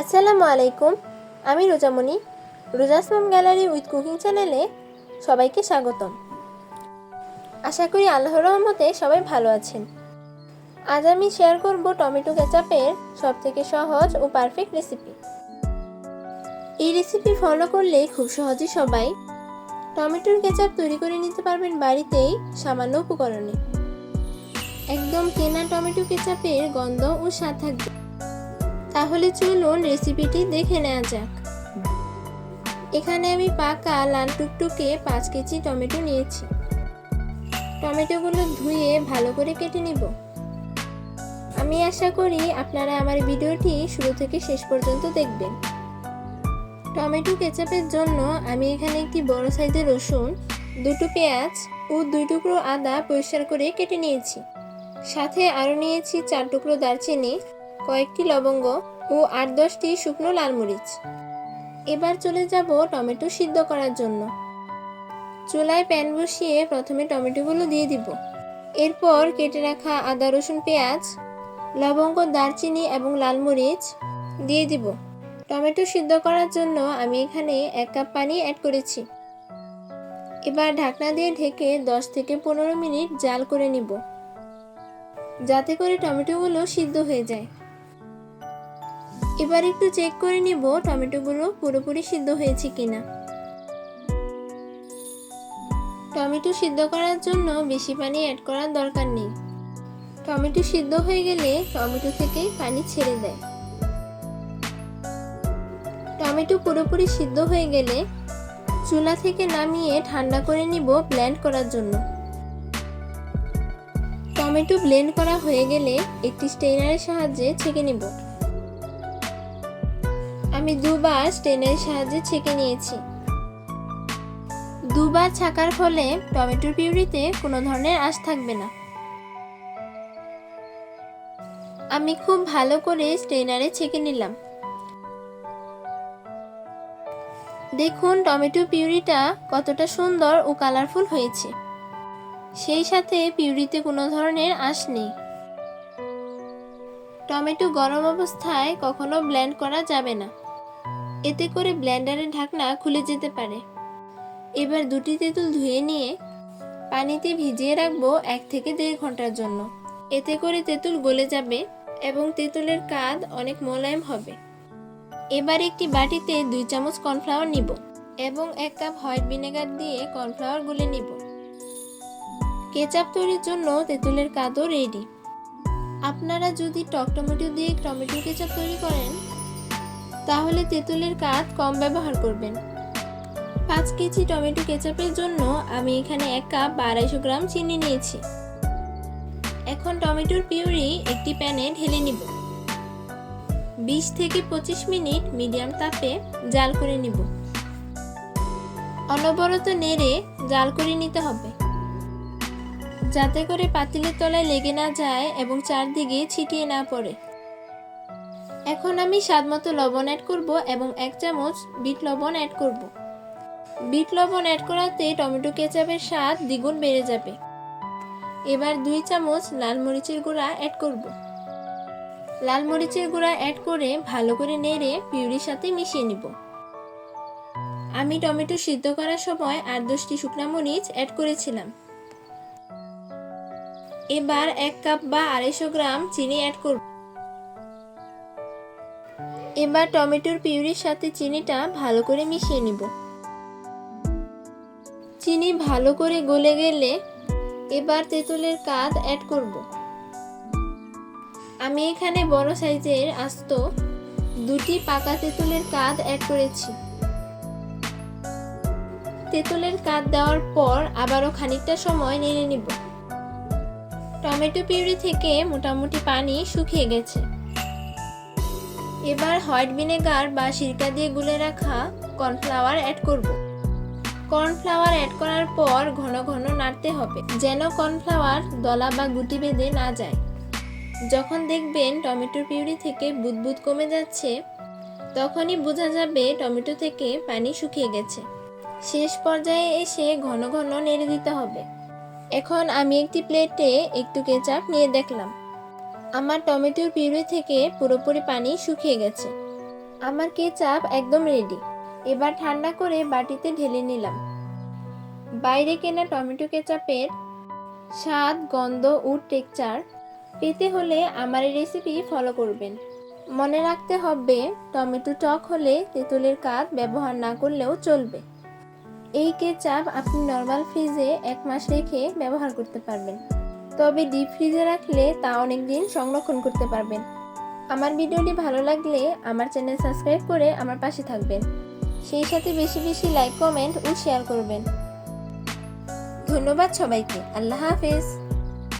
আসসালামু আলাইকুম আমি রোজামণি রোজাসমাম গ্যালারি উইথ কুকিং চ্যানেলে সবাইকে স্বাগতম। আশা করি আল্লাহর রহমতে সবাই ভালো আছেন। আজ আমি শেয়ার করব টমেটো কেচাপের সব থেকে সহজ ও পারফেক্ট রেসিপি। এই রেসিপি ফলো করলে খুব সহজেই সবাই টমেটোর কেচাপ তৈরি করে নিতে পারবেন বাড়িতেই সামান্য উপকরণে। একদম কেনা টমেটো কেচাপের গন্ধ ও স্বাদ থাকবে। তাহলে চলুন রেসিপিটি দেখে নেওয়া যাক। এখানে আমি পাকা লাল টুকটুকে পাঁচ কেজি টমেটো নিয়েছি। টমেটোগুলো ধুয়ে ভালো করে কেটে নিব। আমি আশা করি আপনারা আমার ভিডিওটি শুরু থেকে শেষ পর্যন্ত দেখবেন। টমেটো কেচাপের জন্য আমি এখানে একটি বড় সাইজের রসুন, দুটো পেঁয়াজ ও দুই টুকরো আদা পরিষ্কার করে কেটে নিয়েছি। সাথে আরও নিয়েছি চার টুকরো দারচিনি, কয়েকটি লবঙ্গ ও আট দশটি শুকনো লাল মরিচ। এবার চলে যাব টমেটো সিদ্ধ করার জন্য। চুলায় প্যান বসিয়ে প্রথমে টমেটোগুলো দিয়ে দিব। এরপর কেটে রাখা আদা, রসুন, পেঁয়াজ, লবঙ্গ, দারচিনি এবং লাল মরিচ দিয়ে দিব। টমেটো সিদ্ধ করার জন্য আমি এখানে এক কাপ পানি অ্যাড করেছি। এবার ঢাকনা দিয়ে ঢেকে দশ থেকে পনেরো মিনিট জাল করে নিব। যাতে করে টমেটোগুলো সিদ্ধ হয়ে যায়। এবার একটু চেক করে নিব টমেটোগুলো পুরোপুরি সিদ্ধ হয়েছে কিনা। টমেটো সিদ্ধ করার জন্য বেশি পানি অ্যাড করার দরকার নেই। টমেটো সিদ্ধ হয়ে গেলে টমেটো থেকেই পানি ছেড়ে দেয়। টমেটো পুরোপুরি সিদ্ধ হয়ে গেলে চুলা থেকে নামিয়ে ঠান্ডা করে নিব ব্লেন্ড করার জন্য। টমেটো ব্লেন্ড করা হয়ে গেলে একটি স্টেইনারের সাহায্যে ছেঁকে নিব। আমি দুবার স্টেনের সাহায্যে ছেঁকে নিয়েছি। দুবার ছাকার ফলে টমেটোর পিউরিতে কোনো ধরনের আঁশ থাকবে না। আমি খুব ভালো করে স্টেনারে ছেঁকে নিলাম। দেখুন টমেটো পিউরিটা কতটা সুন্দর ও কালারফুল হয়েছে। সেই সাথে পিউরিতে কোনো ধরনের আঁশ নেই। টমেটো গরম অবস্থায় কখনো ব্লেন্ড করা যাবে না। এতে করে ব্লেন্ডারের ঢাকনা খুলে যেতে পারে। এবার দুটি তেঁতুল ধুয়ে নিয়ে পানিতে ভিজিয়ে রাখব এক থেকে দেড় ঘণ্টার জন্য। এতে করে তেঁতুল গলে যাবে এবং তেঁতুলের কাদ অনেক মোলায়েম হবে। এবার একটি বাটিতে দুই চামচ কর্নফ্লাওয়ার নিব এবং এক কাপ হোয়াইট ভিনেগার দিয়ে কর্নফ্লাওয়ার গুলে নিব। কেচাপ তৈরির জন্য তেঁতুলের কাদও রেডি। আপনারা যদি টক টমেটো দিয়ে টমেটো কেচাপ তৈরি করেন তাহলে তেঁতুলের কাঠ কম ব্যবহার করবেন। পাঁচ কেজি টমেটো কেচাপের জন্য আমি এখানে এক কাপ বা আড়াইশো গ্রাম চিনি নিয়েছি। এখন টমেটোর পিউরি একটি প্যানে ঢেলে নিব। বিশ থেকে পঁচিশ মিনিট মিডিয়াম তাপে জাল করে নিব। অনবরত নেড়ে জাল করে নিতে হবে। যাতে করে পাতিলের তলায় লেগে না যায় এবং চারদিকে ছিটিয়ে না পড়ে। এখন আমি স্বাদ মতো লবণ অ্যাড করব এবং এক চামচ বিট লবণ অ্যাড করব। বিট লবণ অ্যাড করাতে টমেটো কেচাপের স্বাদ দ্বিগুণ বেড়ে যাবে। এবার দুই চামচ লাল মরিচের গুঁড়া অ্যাড করব। লাল মরিচের গুঁড়া অ্যাড করে ভালো করে নেড়ে পিউরির সাথে মিশিয়ে নিব। আমি টমেটো সিদ্ধ করার সময় আট দশটি শুকনা মরিচ অ্যাড করেছিলাম। এবার এক কাপ বা আড়াইশো গ্রাম চিনি অ্যাড করব। এবার টমেটোর পিউরির সাথে চিনিটা ভালো করে মিশিয়ে নিব। চিনি ভালো করে গলে গেলে এবার তেঁতুলের কাদ অ্যাড করব। আমি এখানে বড় সাইজের আস্ত দুটি পাকা তেঁতুলের কাদ অ্যাড করেছি। তেঁতুলের কাদ দেওয়ার পর আবারও খানিকটা সময় নেড়ে নিব। টমেটো পিউরি থেকে মোটামুটি পানি শুকিয়ে গেছে। এবার হোয়াইট ভিনেগার বা সিরকা দিয়ে গুলে রাখা কর্নফ্লাওয়ার অ্যাড করব। কর্নফ্লাওয়ার অ্যাড করার পর ঘন ঘন নাড়তে হবে, যেন কর্নফ্লাওয়ার দলা বা গুটি বেঁধে না যায়। যখন দেখবেন টমেটোর পিউরি থেকে বুদবুদ কমে যাচ্ছে, তখনই বোঝা যাবে টমেটো থেকে পানি শুকিয়ে গেছে। শেষ পর্যায়ে এসে ঘন ঘন নেড়ে দিতে হবে। এখন আমি একটি প্লেটে একটু কেচাপ নিয়ে দেখলাম। আমার টমেটোর পিউরি থেকে পুরোপুরি পানি শুকিয়ে গেছে। আমার কেচাপ একদম রেডি এবার ঠান্ডা করে বাটিতে ঢেলে নিলাম। বাইরে কেনা টমেটো কেচাপের স্বাদ, গন্ধ ও টেকচার পেতে হলে আমার এই রেসিপি ফলো করবেন। মনে রাখতে হবে, টমেটো টক হলে তেঁতুলের কাঠ ব্যবহার না করলেও চলবে। এই কেচাপ আপনি নর্মাল ফ্রিজে এক মাস রেখে ব্যবহার করতে পারবেন। তবে ডিপ ফ্রিজে রাখলে তা অনেক দিন সংরক্ষণ করতে পারবেন। আমার ভিডিওটি ভালো লাগলে আমার চ্যানেল সাবস্ক্রাইব করে আমার পাশে থাকবেন। সেই সাথে বেশি বেশি লাইক কমেন্ট ও শেয়ার করবেন। ধন্যবাদ সবাইকে। আল্লাহ হাফেজ।